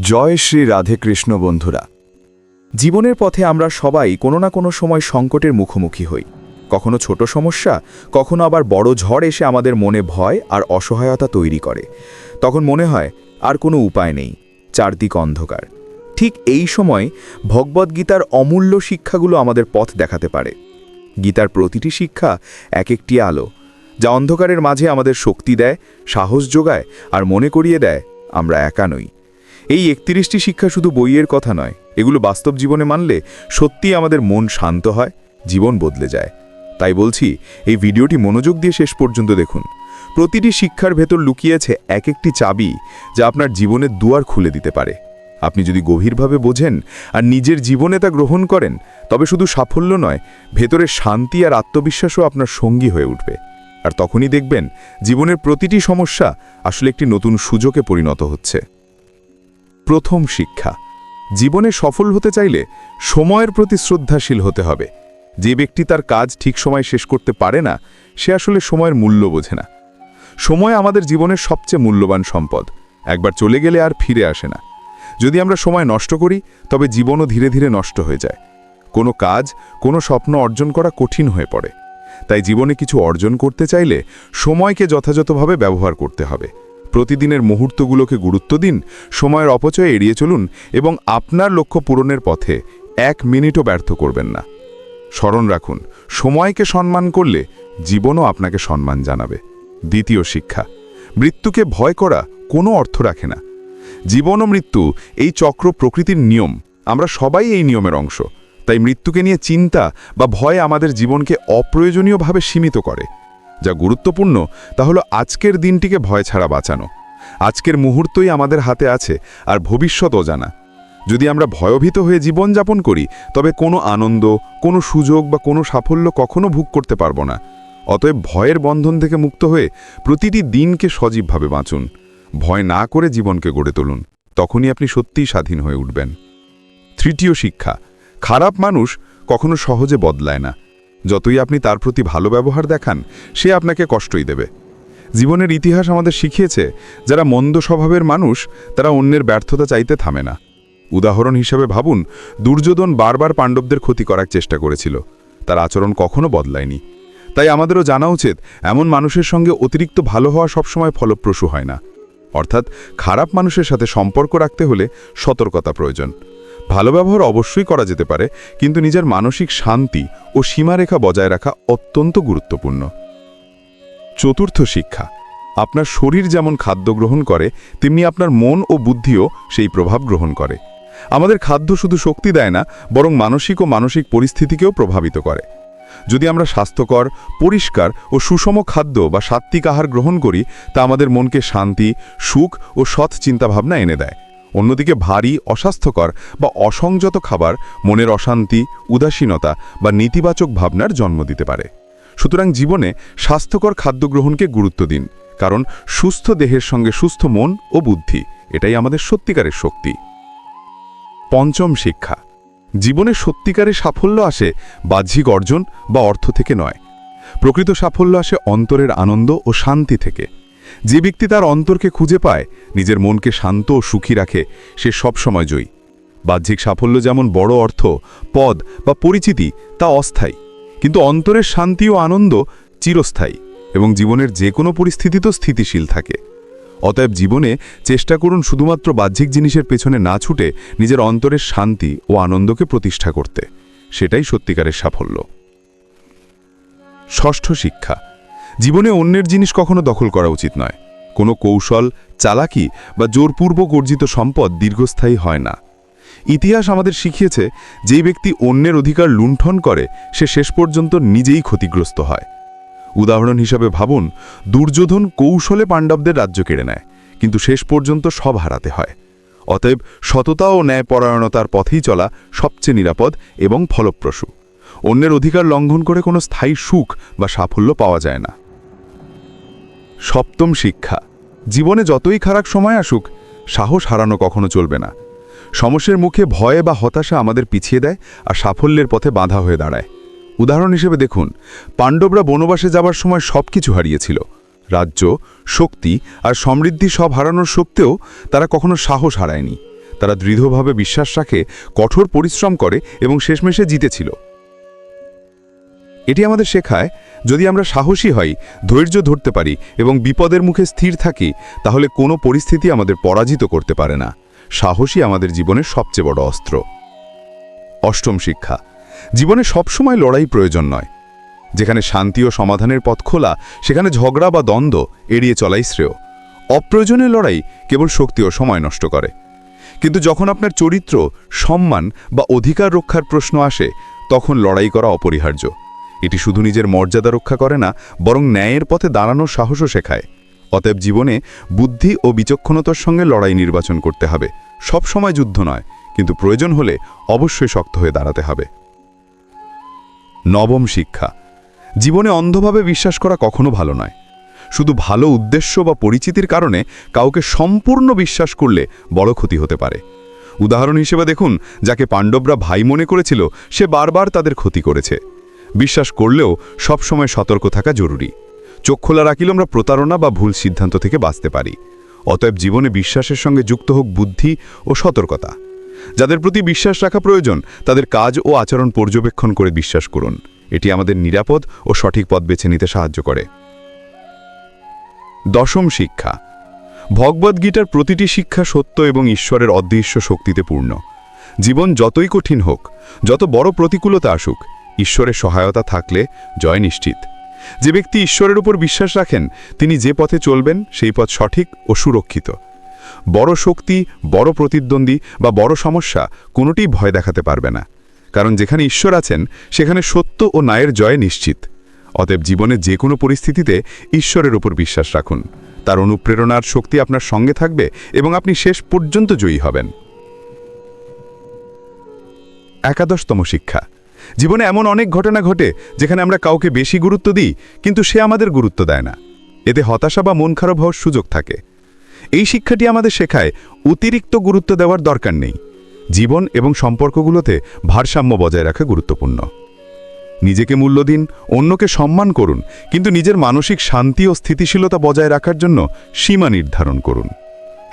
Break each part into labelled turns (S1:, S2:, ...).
S1: জয় শ্রী রাধে কৃষ্ণ বন্ধুরা। জীবনের পথে আমরা সবাই কোনো না কোনো সময় সংকটের মুখোমুখি হই। কখনো ছোট সমস্যা, কখনো আবার বড় ঝড় এসে আমাদের মনে ভয় আর অসহায়তা তৈরি করে। তখন মনে হয়, আর কোনো উপায় নেই, চারদিক অন্ধকার। ঠিক এই সময় ভগবদ্গীতার অমূল্য শিক্ষাগুলো আমাদের পথ দেখাতে পারে। গীতার প্রতিটি শিক্ষা এক একটি আলো, যা অন্ধকারের মাঝে আমাদের শক্তি দেয়, সাহস যোগায় আর মনে করিয়ে দেয়, আমরা একা নই। এই একত্রিশটি শিক্ষা শুধু বইয়ের কথা নয়, এগুলো বাস্তব জীবনে মানলে সত্যি আমাদের মন শান্ত হয়, জীবন বদলে যায়। তাই বলছি, এই ভিডিওটি মনোযোগ দিয়ে শেষ পর্যন্ত দেখুন। প্রতিটি শিক্ষার ভেতর লুকিয়েছে এক একটি চাবি যা আপনার জীবনের দুয়ার খুলে দিতে পারে। আপনি যদি গভীরভাবে বোঝেন আর নিজের জীবনে তা গ্রহণ করেন, তবে শুধু সাফল্য নয় ভেতরের শান্তি আর আত্মবিশ্বাসও আপনার সঙ্গী হয়ে উঠবে। আর তখনই দেখবেন, জীবনের প্রতিটি সমস্যা আসলে একটি নতুন সুযোগে পরিণত হচ্ছে। প্রথম শিক্ষা। জীবনে সফল হতে চাইলে সময়ের প্রতি শ্রদ্ধাশীল হতে হবে। যে ব্যক্তি তার কাজ ঠিক সময় শেষ করতে পারে না, সে আসলে সময়ের মূল্য বোঝে না। সময় আমাদের জীবনের সবচেয়ে মূল্যবান সম্পদ। একবার চলে গেলে আর ফিরে আসে না। যদি আমরা সময় নষ্ট করি, তবে জীবনও ধীরে ধীরে নষ্ট হয়ে যায়। কোনো কাজ, কোনো স্বপ্ন অর্জন করা কঠিন হয়ে পড়ে। তাই জীবনে কিছু অর্জন করতে চাইলে সময়কে যথাযথভাবে ব্যবহার করতে হবে। প্রতিদিনের মুহূর্তগুলোকে গুরুত্ব দিন, সময়ের অপচয় এড়িয়ে চলুন এবং আপনার লক্ষ্য পূরণের পথে এক মিনিটও ব্যর্থ করবেন না। স্মরণ রাখুন, সময়কে সম্মান করলে জীবনও আপনাকে সম্মান জানাবে। দ্বিতীয় শিক্ষা, মৃত্যুকে ভয় করা কোনো অর্থ রাখে না। জীবন ও মৃত্যু এই চক্র প্রকৃতির নিয়ম। আমরা সবাই এই নিয়মের অংশ। তাই মৃত্যুকে নিয়ে চিন্তা বা ভয় আমাদের জীবনকে অপ্রয়োজনীয়ভাবে সীমিত করে। যা গুরুত্বপূর্ণ, তা হলো আজকের দিনটিকে ভয় ছাড়া বাঁচানো। আজকের মুহূর্তই আমাদের হাতে আছে আর ভবিষ্যৎ অজানা যদি আমরা ভয়ভীত হয়ে জীবনযাপন করি, তবে কোনো আনন্দ, কোনো সুযোগ বা কোনো সাফল্য কখনো ভোগ করতে পারব না। অতএব ভয়ের বন্ধন থেকে মুক্ত হয়ে প্রতিটি দিনকে সজীবভাবে বাঁচুন। ভয় না করে জীবনকে গড়ে তুলুন। তখনই আপনি সত্যিই স্বাধীন হয়ে উঠবেন। তৃতীয় শিক্ষা, খারাপ মানুষ কখনো সহজে বদলায় না। যতই আপনি তার প্রতি ভালো ব্যবহার দেখান, সে আপনাকে কষ্টই দেবে। জীবনের ইতিহাস আমাদের শিখিয়েছে, যারা মন্দ স্বভাবের মানুষ, তারা অন্যের ব্যর্থতা চাইতে থামে না। উদাহরণ হিসেবে ভাবুন, দুর্যোধন বারবার পাণ্ডবদের ক্ষতি করার চেষ্টা করেছিল। তার আচরণ কখনো বদলায়নি। তাই আমাদেরও জানা উচিত, এমন মানুষের সঙ্গে অতিরিক্ত ভালো হওয়া সবসময় ফলপ্রসূ হয় না। অর্থাৎ, খারাপ মানুষের সাথে সম্পর্ক রাখতে হলে সতর্কতা প্রয়োজন। ভালো ব্যবহার অবশ্যই করা যেতে পারে, কিন্তু নিজের মানসিক শান্তি ও সীমারেখা বজায় রাখা অত্যন্ত গুরুত্বপূর্ণ। চতুর্থ শিক্ষা, আপনার শরীর যেমন খাদ্য গ্রহণ করে, তেমনি আপনার মন ও বুদ্ধিও সেই প্রভাব গ্রহণ করে। আমাদের খাদ্য শুধু শক্তি দেয় না, বরং মানসিক ও মানসিক পরিস্থিতিকেও প্রভাবিত করে। যদি আমরা স্বাস্থ্যকর, পরিষ্কার ও সুষম খাদ্য বা সাত্ত্বিক আহার গ্রহণ করি, তা আমাদের মনকে শান্তি, সুখ ও সৎ চিন্তাভাবনা এনে দেয়। অন্যদিকে ভারী, অস্বাস্থ্যকর বা অসংযত খাবার মনের অশান্তি, উদাসীনতা বা নেতিবাচক ভাবনার জন্ম দিতে পারে। সুতরাং জীবনে স্বাস্থ্যকর খাদ্য গ্রহণকে গুরুত্ব দিন, কারণ সুস্থ দেহের সঙ্গে সুস্থ মন ও বুদ্ধি, এটাই আমাদের সত্যিকারের শক্তি। পঞ্চম শিক্ষা, জীবনে সত্যিকারের সাফল্য আসে বাহ্যিক অর্জন বা অর্থ থেকে নয়। প্রকৃত সাফল্য আসে অন্তরের আনন্দ ও শান্তি থেকে। যে ব্যক্তি তার অন্তরকে খুঁজে পায়, নিজের মনকে শান্ত ও সুখী রাখে, সে সবসময় জয়ী। বাহ্যিক সাফল্য যেমন বড় অর্থ, পদ বা পরিচিতি, তা অস্থায়ী। কিন্তু অন্তরের শান্তি ও আনন্দ চিরস্থায়ী এবং জীবনের যে কোনো পরিস্থিতি তো স্থিতিশীল থাকে। অতএব জীবনে চেষ্টা করুন শুধুমাত্র বাহ্যিক জিনিসের পেছনে না ছুটে নিজের অন্তরের শান্তি ও আনন্দকে প্রতিষ্ঠা করতে। সেটাই সত্যিকারের সাফল্য। ষষ্ঠ শিক্ষা। জীবনে অন্যের জিনিস কখনো দখল করা উচিত নয়। কোনো কৌশল, চালাকি বা জোরপূর্বক অর্জিত সম্পদ দীর্ঘস্থায়ী হয় না। ইতিহাস আমাদের শিখিয়েছে, যে ব্যক্তি অন্যের অধিকার লুণ্ঠন করে, সে শেষ পর্যন্ত নিজেই ক্ষতিগ্রস্ত হয়। উদাহরণ হিসাবে ভাবুন, দুর্যোধন কৌশলে পাণ্ডবদের রাজ্য কেড়ে নেয়, কিন্তু শেষ পর্যন্ত সব হারাতে হয়। অতএব সততা ও ন্যায়পরায়ণতার পথেই চলা সবচেয়ে নিরাপদ এবং ফলপ্রসূ। অন্যের অধিকার লঙ্ঘন করে কোনো স্থায়ী সুখ বা সাফল্য পাওয়া যায় না। সপ্তম শিক্ষা। জীবনে যতই খারাপ সময় আসুক, সাহস হারানো কখনো চলবে না। সমস্যার মুখে ভয়ে বা হতাশা আমাদের পিছিয়ে দেয় আর সাফল্যের পথে বাধা হয়ে দাঁড়ায়। উদাহরণ হিসেবে দেখুন, পাণ্ডবরা বনবাসে যাবার সময় সব কিছু হারিয়েছিল। রাজ্য, শক্তি আর সমৃদ্ধি সব হারানোর সত্ত্বেও তারা কখনো সাহস হারায়নি।
S2: তারা দৃঢ়ভাবে বিশ্বাস রাখে, কঠোর পরিশ্রম করে এবং শেষমেশে জিতেছিল। এটি আমাদের শেখায়, যদি আমরা সাহসী হই, ধৈর্য ধরতে পারি এবং বিপদের মুখে স্থির থাকি, তাহলে কোনো পরিস্থিতি আমাদের পরাজিত করতে পারে না। সাহসী আমাদের জীবনের সবচেয়ে বড় অস্ত্র। অষ্টম শিক্ষা, জীবনে সবসময় লড়াই প্রয়োজন নয়। যেখানে শান্তি ও সমাধানের পথ খোলা, সেখানে ঝগড়া বা দ্বন্দ্ব এড়িয়ে চলাই শ্রেয়। অপ্রয়োজনীয় লড়াই কেবল শক্তি ও সময় নষ্ট করে। কিন্তু যখন আপনার চরিত্র, সম্মান বা অধিকার রক্ষার প্রশ্ন আসে, তখন লড়াই করা অপরিহার্য। এটি শুধু নিজের মর্যাদা রক্ষা করে না, বরং ন্যায়ের পথে দাঁড়ানোর সাহসও শেখায়। অতএব জীবনে বুদ্ধি ও বিচক্ষণতার সঙ্গে লড়াই নির্বাচন করতে হবে। সব সময় যুদ্ধ নয়, কিন্তু প্রয়োজন হলে অবশ্যই শক্ত হয়ে দাঁড়াতে হবে। নবম শিক্ষা। জীবনে অন্ধভাবে বিশ্বাস করা কখনো ভালো নয়। শুধু ভালো উদ্দেশ্য বা পরিচিতির কারণে কাউকে সম্পূর্ণ বিশ্বাস করলে বড় ক্ষতি হতে পারে। উদাহরণ হিসেবে দেখুন, যাকে পাণ্ডবরা ভাই মনে করেছিল, সে বারবার তাদের ক্ষতি করেছে। বিশ্বাস করলেও সবসময় সতর্ক থাকা জরুরি। চোখ খোলা রাখিলে আমরা প্রতারণা বা ভুল সিদ্ধান্ত থেকে বাঁচতে পারি। অতএব জীবনে বিশ্বাসের সঙ্গে যুক্ত হোক বুদ্ধি ও সতর্কতা। যাদের প্রতি বিশ্বাস রাখা প্রয়োজন, তাদের কাজ ও আচরণ পর্যবেক্ষণ করে বিশ্বাস করুন। এটি আমাদের নিরাপদ ও সঠিক পথ বেছে নিতে সাহায্য করে। দশম শিক্ষা। ভগবদ্গীতার প্রতিটি শিক্ষা সত্য এবং ঈশ্বরের অদৃশ্য শক্তিতে পূর্ণ। জীবন যতই কঠিন হোক, যত বড় প্রতিকূলতা আসুক ঈশ্বরের সহায়তা থাকলে জয় নিশ্চিত। যে ব্যক্তি ঈশ্বরের উপর বিশ্বাস রাখেন, তিনি যে পথে চলবেন, সেই পথ সঠিক ও সুরক্ষিত। বড় শক্তি, বড় প্রতিদ্বন্দ্বী বা বড় সমস্যা কোনোটি ভয় দেখাতে পারবে না। কারণ যেখানে ঈশ্বর আছেন, সেখানে সত্য ও ন্যায়ের জয় নিশ্চিত। অতএব জীবনে যে কোনো পরিস্থিতিতে ঈশ্বরের উপর বিশ্বাস রাখুন। তার অনুপ্রেরণার শক্তি আপনার সঙ্গে থাকবে এবং আপনি শেষ পর্যন্ত জয়ী হবেন। একাদশতম শিক্ষা। জীবনে এমন অনেক ঘটনা ঘটে যেখানে আমরা কাউকে বেশি গুরুত্ব দিই, কিন্তু সে আমাদের গুরুত্ব দেয় না। এতে হতাশা বা মন খারাপ হওয়ার সুযোগ থাকে। এই শিক্ষাটি আমাদের শেখায় অতিরিক্ত গুরুত্ব দেওয়ার দরকার নেই। জীবন এবং সম্পর্কগুলোতে ভারসাম্য বজায় রাখা গুরুত্বপূর্ণ। নিজেকে মূল্য দিন, অন্যকে সম্মান করুন, কিন্তু নিজের মানসিক শান্তি ও স্থিতিশীলতা বজায় রাখার জন্য সীমা নির্ধারণ করুন।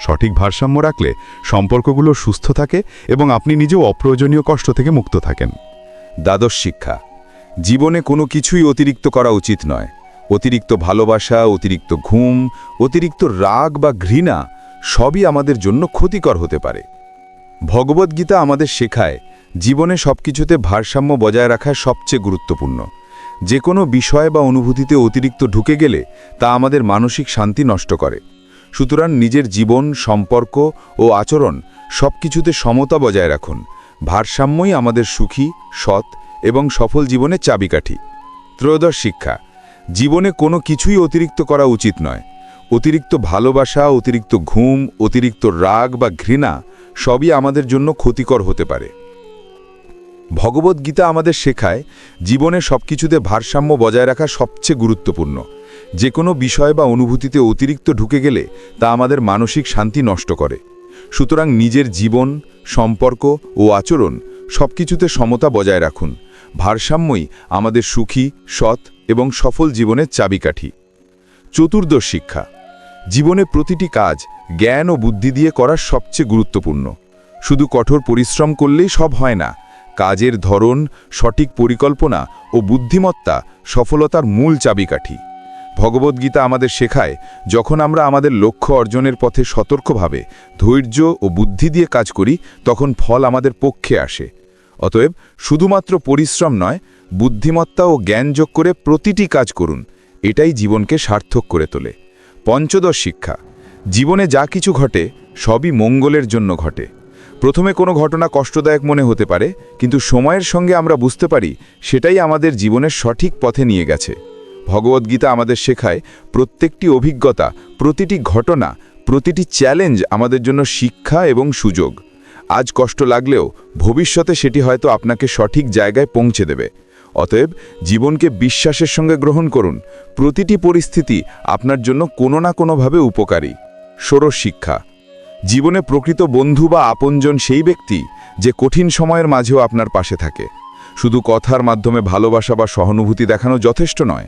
S2: সঠিক ভারসাম্য রাখলে সম্পর্কগুলো সুস্থ থাকে এবং আপনি নিজেও অপ্রয়োজনীয় কষ্ট থেকে মুক্ত থাকেন।
S1: দ্বাদশ শিক্ষা। জীবনে কোনো কিছুই অতিরিক্ত করা উচিত নয়। অতিরিক্ত ভালোবাসা, অতিরিক্ত ঘুম, অতিরিক্ত রাগ বা ঘৃণা সবই আমাদের জন্য ক্ষতিকর হতে পারে। ভগবদ্গীতা আমাদের শেখায়, জীবনে সবকিছুতে ভারসাম্য বজায় রাখা সবচেয়ে গুরুত্বপূর্ণ। যে কোনো বিষয় বা অনুভূতিতে অতিরিক্ত ঢুকে গেলে তা আমাদের মানসিক শান্তি নষ্ট করে। সুতরাং নিজের জীবন, সম্পর্ক ও আচরণ সবকিছুতে সমতা বজায় রাখুন। ভারসাম্যই আমাদের সুখী, সৎ এবং সফল জীবনের চাবিকাঠি। ত্রয়োদশ শিক্ষা, জীবনে কোনো কিছুই অতিরিক্ত করা উচিত নয়। অতিরিক্ত ভালোবাসা, অতিরিক্ত ঘুম, অতিরিক্ত রাগ বা ঘৃণা সবই আমাদের জন্য ক্ষতিকর হতে পারে। ভগবদ্গীতা আমাদের শেখায়, জীবনে সব কিছুতে ভারসাম্য বজায় রাখা সবচেয়ে গুরুত্বপূর্ণ। যে কোনো বিষয় বা অনুভূতিতে অতিরিক্ত ঢুকে গেলে তা আমাদের মানসিক শান্তি নষ্ট করে। সুতরাং নিজের জীবন, সম্পর্ক ও আচরণ সবকিছুতে সমতা বজায় রাখুন। ভারসাম্যই আমাদের সুখী, সৎ এবং সফল জীবনের চাবিকাঠি। চতুর্দশ শিক্ষা। জীবনে প্রতিটি কাজ জ্ঞান ও বুদ্ধি দিয়ে করা সবচেয়ে গুরুত্বপূর্ণ। শুধু কঠোর পরিশ্রম করলেই সব হয় না। কাজের ধরন, সঠিক পরিকল্পনা ও বুদ্ধিমত্তা সফলতার মূল চাবিকাঠি। ভগবদ্গীতা আমাদের শেখায়, যখন আমরা আমাদের লক্ষ্য অর্জনের পথে সতর্কভাবে ধৈর্য ও বুদ্ধি দিয়ে কাজ করি, তখন ফল আমাদের পক্ষে আসে। অতএব শুধুমাত্র পরিশ্রম নয়, বুদ্ধিমত্তা ও জ্ঞান যোগ করে প্রতিটি কাজ করুন, এটাই জীবনকে সার্থক করে তোলে। পঞ্চদশ শিক্ষা, জীবনে যা কিছু ঘটে, সবই মঙ্গলের জন্য ঘটে। প্রথমে কোনো ঘটনা কষ্টদায়ক মনে হতে পারে, কিন্তু সময়ের সঙ্গে আমরা বুঝতে পারি, সেটাই আমাদের জীবনের সঠিক পথে নিয়ে গেছে। ভগবদ্গীতা আমাদের শেখায়, প্রত্যেকটি অভিজ্ঞতা, প্রতিটি ঘটনা, প্রতিটি চ্যালেঞ্জ আমাদের জন্য শিক্ষা এবং সুযোগ। আজ কষ্ট লাগলেও ভবিষ্যতে সেটি হয়তো আপনাকে সঠিক জায়গায় পৌঁছে দেবে। অতএব জীবনকে বিশ্বাসের সঙ্গে গ্রহণ করুন। প্রতিটি পরিস্থিতি আপনার জন্য কোনো না কোনোভাবে উপকারী। ষোড়শ শিক্ষা। জীবনে প্রকৃত বন্ধু বা আপনজন সেই ব্যক্তি যে কঠিন সময়ের মাঝেও আপনার পাশে থাকে। শুধু কথার মাধ্যমে ভালোবাসা বা সহানুভূতি দেখানো যথেষ্ট নয়।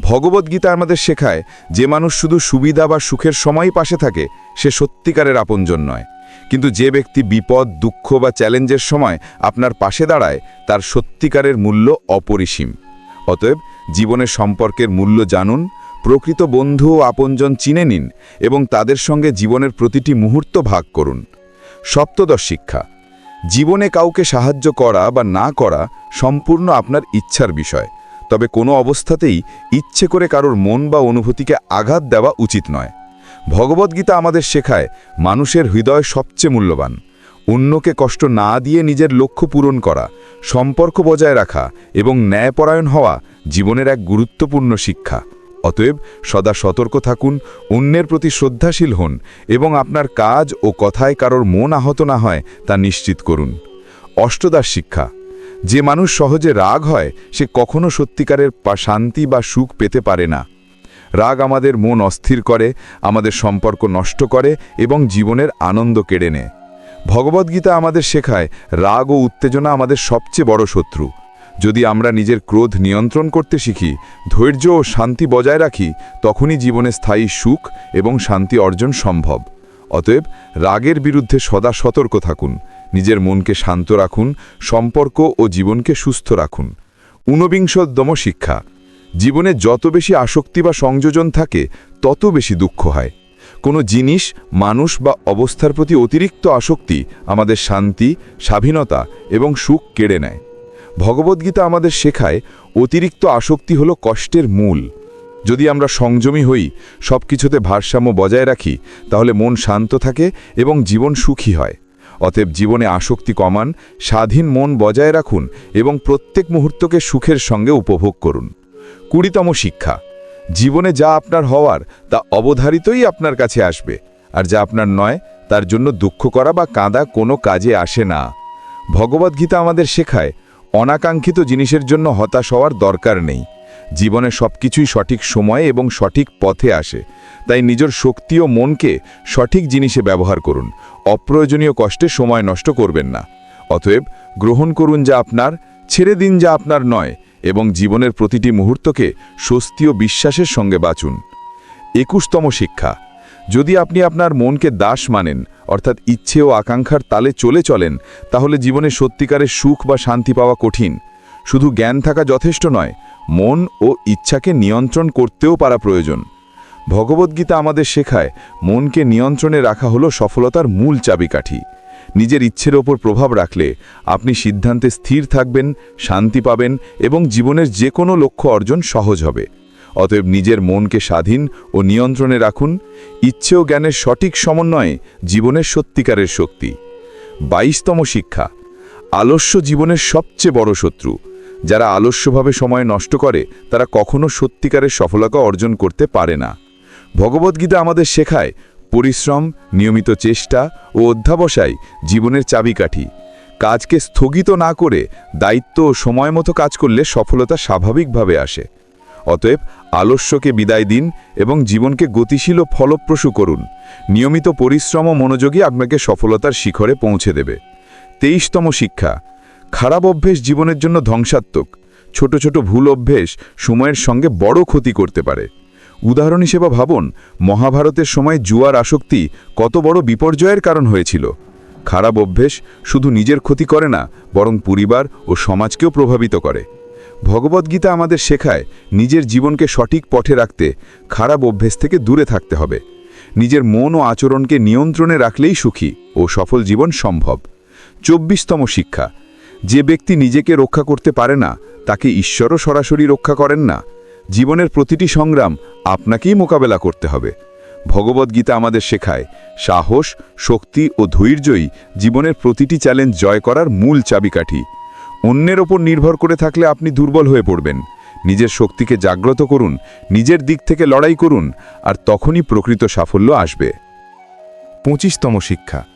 S1: ভগবদ্গীতা আমাদের শেখায়, যে মানুষ শুধু সুবিধা বা সুখের সময়ই পাশে থাকে, সে সত্যিকারের আপনজন নয়।
S2: কিন্তু যে ব্যক্তি বিপদ, দুঃখ বা চ্যালেঞ্জের সময় আপনার পাশে দাঁড়ায়, তার সত্যিকারের মূল্য অপরিসীম। অতএব জীবনের সম্পর্কের মূল্য জানুন, প্রকৃত বন্ধু ও আপনজন চিনে নিন, এবং তাদের সঙ্গে জীবনের প্রতিটি মুহূর্ত ভাগ করুন। সপ্তদশ শিক্ষা। জীবনে কাউকে সাহায্য করা বা না করা সম্পূর্ণ আপনার ইচ্ছার বিষয়। তবে কোনো অবস্থাতেই ইচ্ছে করে কারোর মন বা অনুভূতিকে আঘাত দেওয়া উচিত নয়। ভগবদ্গীতা আমাদের শেখায়, মানুষের হৃদয় সবচেয়ে মূল্যবান। অন্যকে কষ্ট না দিয়ে নিজের লক্ষ্য পূরণ করা, সম্পর্ক বজায় রাখা এবং ন্যায়পরায়ণ হওয়া জীবনের এক গুরুত্বপূর্ণ শিক্ষা। অতএব সদা সতর্ক থাকুন, অন্যের প্রতি শ্রদ্ধাশীল হন এবং আপনার কাজ ও কথায় কারোর মন আহত না হয় তা নিশ্চিত করুন। অষ্টদাস শিক্ষা যে মানুষ সহজে রাগ হয়, সে কখনো সত্যিকারের শান্তি বা সুখ পেতে পারে না। রাগ আমাদের মন অস্থির করে, আমাদের সম্পর্ক নষ্ট করে এবং জীবনের আনন্দ কেড়ে নেয়। ভগবদ্গীতা আমাদের শেখায়, রাগ ও উত্তেজনা আমাদের সবচেয়ে বড় শত্রু। যদি আমরা নিজের ক্রোধ নিয়ন্ত্রণ করতে শিখি, ধৈর্য ও শান্তি বজায় রাখি, তখনই জীবনে স্থায়ী সুখ এবং শান্তি অর্জন সম্ভব। অতএব রাগের বিরুদ্ধে সদা সতর্ক থাকুন। নিজের মনকে শান্ত রাখুন, সম্পর্ক ও জীবনকে সুস্থ রাখুন। ঊনবিংশতম শিক্ষা। জীবনে যত বেশি আসক্তি বা সংযোজন থাকে, তত বেশি দুঃখ হয়। কোনো জিনিস, মানুষ বা অবস্থার প্রতি অতিরিক্ত আসক্তি আমাদের শান্তি, স্বাধীনতা এবং সুখ কেড়ে নেয়। ভগবদ্গীতা আমাদের শেখায়, অতিরিক্ত আসক্তি হলো কষ্টের মূল। যদি আমরা সংযমী হই সব কিছুতে ভারসাম্য বজায় রাখি, তাহলে মন শান্ত থাকে এবং জীবন সুখী হয়। অতএব জীবনে আসক্তি কমান, স্বাধীন মন বজায় রাখুন এবং প্রত্যেক মুহূর্তকে সুখের সঙ্গে উপভোগ করুন। কুড়িতম শিক্ষা, জীবনে যা আপনার হওয়ার তা অবধারিতই আপনার কাছে আসবে, আর যা আপনার নয় তার জন্য দুঃখ করা বা কাঁদা কোনো কাজে আসে না। ভগবদ্গীতা আমাদের শেখায়, অনাকাঙ্ক্ষিত জিনিসের জন্য হতাশ হওয়ার দরকার নেই। জীবনে সব কিছুই সঠিক সময়ে এবং সঠিক পথে আসে। তাই নিজের শক্তি ও মনকে সঠিক জিনিসে ব্যবহার করুন। অপ্রয়োজনীয় কষ্টে সময় নষ্ট করবেন না। অতএব গ্রহণ করুন যা আপনার, ছেড়ে দিন যা আপনার নয় এবং জীবনের প্রতিটি মুহূর্তকে স্বস্তি ও বিশ্বাসের সঙ্গে বাঁচুন। একুশতম শিক্ষা, যদি আপনি আপনার মনকে দাস মানেন, অর্থাৎ ইচ্ছে ও আকাঙ্ক্ষার তালে চলে চলেন, তাহলে জীবনে সত্যিকারের সুখ বা শান্তি পাওয়া কঠিন। শুধু জ্ঞান থাকা যথেষ্ট নয়, মন ও ইচ্ছাকে নিয়ন্ত্রণ করতেও পারা প্রয়োজন। ভগবদ্গীতা আমাদের শেখায়, মনকে নিয়ন্ত্রণে রাখা হলো সফলতার মূল চাবিকাঠি। নিজের ইচ্ছের ওপর প্রভাব রাখলে আপনি সিদ্ধান্তে স্থির থাকবেন, শান্তি পাবেন এবং জীবনের যে কোনো লক্ষ্য অর্জন সহজ হবে। অতএব নিজের মনকে স্বাধীন ও নিয়ন্ত্রণে রাখুন, ইচ্ছে ও জ্ঞানের সঠিক সমন্বয়ে জীবনের সত্যিকারের শক্তি। বাইশতম শিক্ষা, আলস্য জীবনের সবচেয়ে বড় শত্রু। যারা আলস্যভাবে সময় নষ্ট করে, তারা কখনো সত্যিকারের সফলতা অর্জন করতে পারে না। ভগবদ্গীতা আমাদের শেখায়, পরিশ্রম, নিয়মিত চেষ্টা ও অধ্যাবসায় জীবনের চাবিকাঠি। কাজকে স্থগিত না করে দায়িত্ব ও সময় মতো কাজ করলে সফলতা স্বাভাবিকভাবে আসে। অতএব আলস্যকে বিদায় দিন এবং জীবনকে গতিশীল ও ফলপ্রসূ করুন। নিয়মিত পরিশ্রম ও মনোযোগী আপনাকে সফলতার শিখরে পৌঁছে দেবে। তেইশতম শিক্ষা খারাপ অভ্যেস জীবনের জন্য ধ্বংসাত্মক। ছোট ছোট ভুল অভ্যেস সময়ের সঙ্গে বড় ক্ষতি করতে পারে। উদাহরণ হিসেবে ভাবুন, মহাভারতের সময় জুয়ার আসক্তি কত বড় বিপর্যয়ের কারণ হয়েছিল। খারাপ অভ্যেস শুধু নিজের ক্ষতি করে না, বরং পরিবার ও সমাজকেও প্রভাবিত করে। ভগবদ্গীতা আমাদের শেখায়, নিজের জীবনকে সঠিক পথে রাখতে খারাপ অভ্যেস থেকে দূরে থাকতে হবে। নিজের মন ও আচরণকে নিয়ন্ত্রণে রাখলেই সুখী ও সফল জীবন সম্ভব। চব্বিশতম শিক্ষা যে ব্যক্তি নিজেকে রক্ষা করতে পারে না, তাকে ঈশ্বরও সরাসরি রক্ষা করেন না। জীবনের প্রতিটি সংগ্রাম আপনাকেই মোকাবেলা করতে হবে। ভগবদ্গীতা আমাদের শেখায়, সাহস, শক্তি ও ধৈর্যই জীবনের প্রতিটি চ্যালেঞ্জ জয় করার মূল চাবিকাঠি। অন্যের ওপর নির্ভর করে থাকলে আপনি দুর্বল হয়ে পড়বেন। নিজের শক্তিকে জাগ্রত করুন, নিজের দিক থেকে লড়াই করুন, আর তখনই প্রকৃত সাফল্য আসবে।
S3: পঁচিশতম শিক্ষা।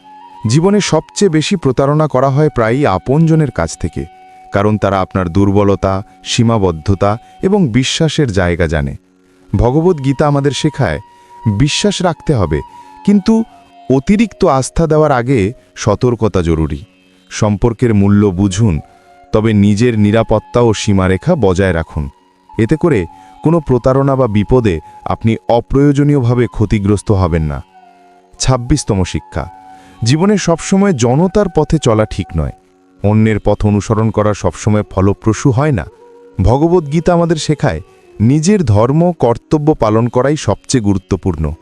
S3: জীবনে সবচেয়ে বেশি প্রতারণা করা হয় প্রায়ই আপনজনের কাছ থেকে, কারণ তারা আপনার দুর্বলতা, সীমাবদ্ধতা এবং বিশ্বাসের জায়গা জানে। ভগবদ্গীতা আমাদের শেখায়, বিশ্বাস রাখতে হবে, কিন্তু অতিরিক্ত আস্থা দেওয়ার আগে সতর্কতা জরুরি। সম্পর্কের মূল্য বুঝুন, তবে নিজের নিরাপত্তা ও সীমারেখা বজায় রাখুন। এতে করে কোনো প্রতারণা বা বিপদে আপনি অপ্রয়োজনীয়ভাবে ক্ষতিগ্রস্ত হবেন না। ছাব্বিশতম শিক্ষা জীবনে সবসময় জনতার পথে চলা ঠিক নয়। অন্যের পথ অনুসরণ করা সবসময় ফলপ্রসূ হয় না। ভগবদ্গীতা আমাদের শেখায়, নিজের ধর্ম, কর্তব্য পালন করাই সবচেয়ে গুরুত্বপূর্ণ।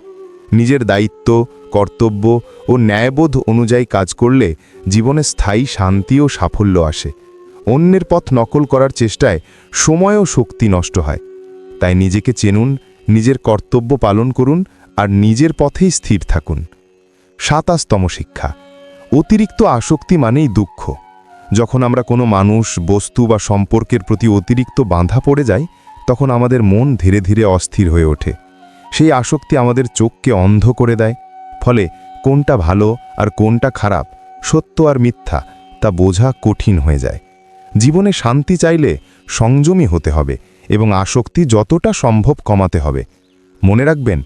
S3: নিজের দায়িত্ব, কর্তব্য ও ন্যায়বোধ অনুযায়ী কাজ করলে জীবনে স্থায়ী শান্তি ও সাফল্য আসে। অন্যের পথ নকল করার চেষ্টায় সময় ও শক্তি নষ্ট হয়। তাই নিজেকে চেনুন, নিজের কর্তব্য পালন করুন আর নিজের পথেই স্থির থাকুন। সাতাশতম শিক্ষা। অতিরিক্ত আসক্তি মানেই দুঃখ। যখন আমরা কোনো মানুষ, বস্তু বা সম্পর্কের প্রতি অতিরিক্ত বাঁধা পড়ে যাই, তখন আমাদের মন ধীরে ধীরে অস্থির হয়ে ওঠে। সেই আসক্তি আমাদের চোখকে অন্ধ করে দেয়। ফলে কোনটা ভালো আর কোনটা খারাপ, সত্য আর মিথ্যা, তা বোঝা কঠিন হয়ে যায়। জীবনে শান্তি চাইলে সংযমী হতে হবে এবং আসক্তি যতটা সম্ভব কমাতে হবে। মনে রাখবেন,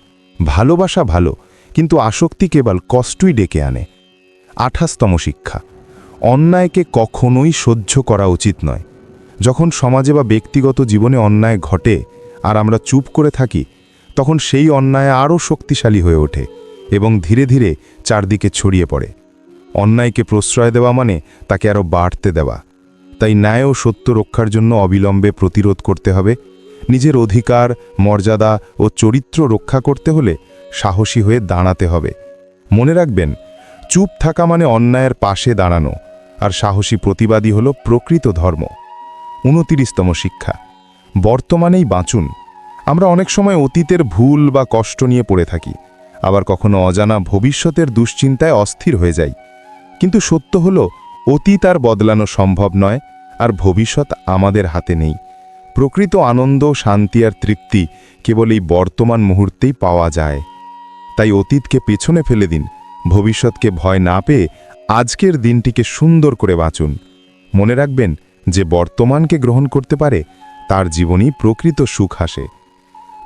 S3: ভালোবাসা ভালো কিন্তু আসক্তি কেবল কষ্টই ডেকে আনে। আঠাশতম শিক্ষা, অন্যায়কে কখনোই সহ্য করা উচিত নয়। যখন সমাজে বা ব্যক্তিগত জীবনে অন্যায় ঘটে আর আমরা চুপ করে থাকি, তখন সেই অন্যায় আরও শক্তিশালী হয়ে ওঠে এবং ধীরে ধীরে চারদিকে ছড়িয়ে পড়ে। অন্যায়কে প্রশ্রয় দেওয়া মানে তাকে আরও বাড়তে দেওয়া। তাই ন্যায় ও সত্য রক্ষার জন্য অবিলম্বে প্রতিরোধ করতে হবে। নিজের অধিকার, মর্যাদা ও চরিত্র রক্ষা করতে হলে সাহসী হয়ে দাঁড়াতে হবে। মনে রাখবেন, চুপ থাকা মানে অন্যায়ের পাশে দাঁড়ানো, আর সাহসী প্রতিবাদী হল প্রকৃত ধর্ম। উনতিরিশতম শিক্ষা, বর্তমানেই বাঁচুন। আমরা অনেক সময় অতীতের ভুল বা কষ্ট নিয়ে পড়ে থাকি, আবার কখনো অজানা ভবিষ্যতের দুশ্চিন্তায় অস্থির হয়ে যাই। কিন্তু সত্য হল, অতীত আর বদলানো সম্ভব নয়, আর ভবিষ্যৎ আমাদের হাতে নেই। প্রকৃত আনন্দ, শান্তি আর তৃপ্তি কেবল এই বর্তমান মুহূর্তেই পাওয়া যায়। তাই অতীতকে পেছনে ফেলে দিন। ভবিষ্যৎকে ভয় না পেয়ে আজকের দিনটিকে সুন্দর করে বাঁচুন। মনে রাখবেন যে বর্তমানকে গ্রহণ করতে পারে, তার জীবনই প্রকৃত সুখ হাসে।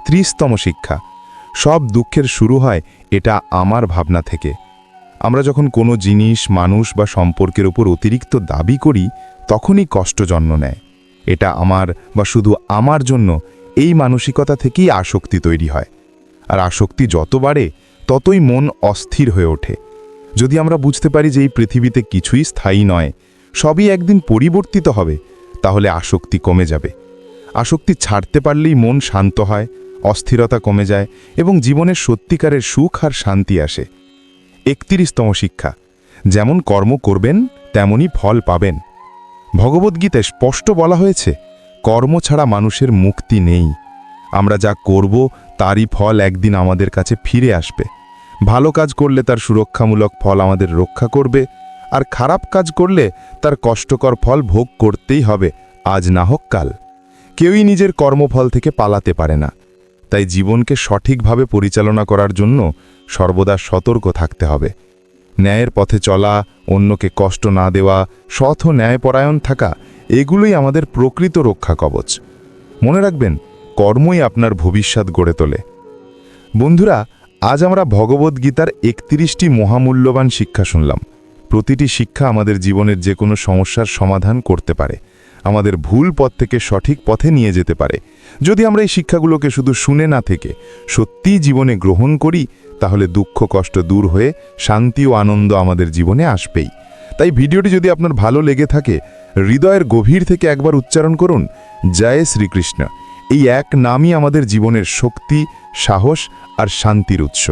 S3: ত্রিশতম শিক্ষা, সব দুঃখের শুরু হয় এটা আমার ভাবনা থেকে। আমরা যখন কোনো জিনিস, মানুষ বা সম্পর্কের উপর অতিরিক্ত দাবি করি, তখনই কষ্ট জন্ম নেয়। এটা আমার বা শুধু আমার জন্য এই মানসিকতা থেকেই আসক্তি তৈরি হয়। আর আসক্তি যত বাড়ে, ততই মন অস্থির হয়ে ওঠে। যদি আমরা বুঝতে পারি যে এই পৃথিবীতে কিছুই স্থায়ী নয়, সবই একদিন পরিবর্তিত হবে, তাহলে আসক্তি কমে যাবে। আসক্তি ছাড়তে পারলেই মন শান্ত হয়, অস্থিরতা কমে যায় এবং জীবনের সত্যিকারের সুখ আর শান্তি আসে। একত্রিশতম শিক্ষা, যেমন কর্ম করবেন, তেমনই ফল পাবেন। ভগবদ্গীতায় স্পষ্ট বলা হয়েছে, কর্ম ছাড়া মানুষের মুক্তি নেই। আমরা যা করব তারই ফল একদিন আমাদের কাছে ফিরে আসবে। ভালো কাজ করলে তার সুরক্ষামূলক ফল আমাদের রক্ষা করবে, আর খারাপ কাজ করলে তার কষ্টকর ফল ভোগ করতেই হবে, আজ না হোক কাল। কেউই নিজের কর্মফল থেকে পালাতে পারে না। তাই জীবনকে সঠিকভাবে পরিচালনা করার জন্য সর্বদা সতর্ক থাকতে হবে। ন্যায়ের পথে চলা, অন্যকে কষ্ট না দেওয়া ও ন্যায়পরায়ণ থাকা, এগুলোই আমাদের প্রকৃত রক্ষা কবচ। মনে রাখবেন কর্মই আপনার ভবিষ্যৎ গড়ে তোলে। বন্ধুরা, আজ আমরা ভগবদ্গীতার একত্রিশটি মহামূল্যবান শিক্ষা শুনলাম। প্রতিটি শিক্ষা আমাদের জীবনের যে কোনো সমস্যার সমাধান করতে পারে। আমাদের ভুল পথ থেকে সঠিক পথে নিয়ে যেতে পারে। যদি আমরা এই শিক্ষাগুলোকে শুধু শুনে না থেকে সত্যিই জীবনে গ্রহণ করি, তাহলে দুঃখ, কষ্ট দূর হয়ে শান্তি ও আনন্দ আমাদের জীবনে আসবেই। তাই ভিডিওটি যদি আপনার ভালো লেগে থাকে, হৃদয়ের গভীর থেকে একবার উচ্চারণ করুন, জয় শ্রীকৃষ্ণ। এই এক নামই আমাদের জীবনের শক্তি সাহস আর শান্তির উৎস।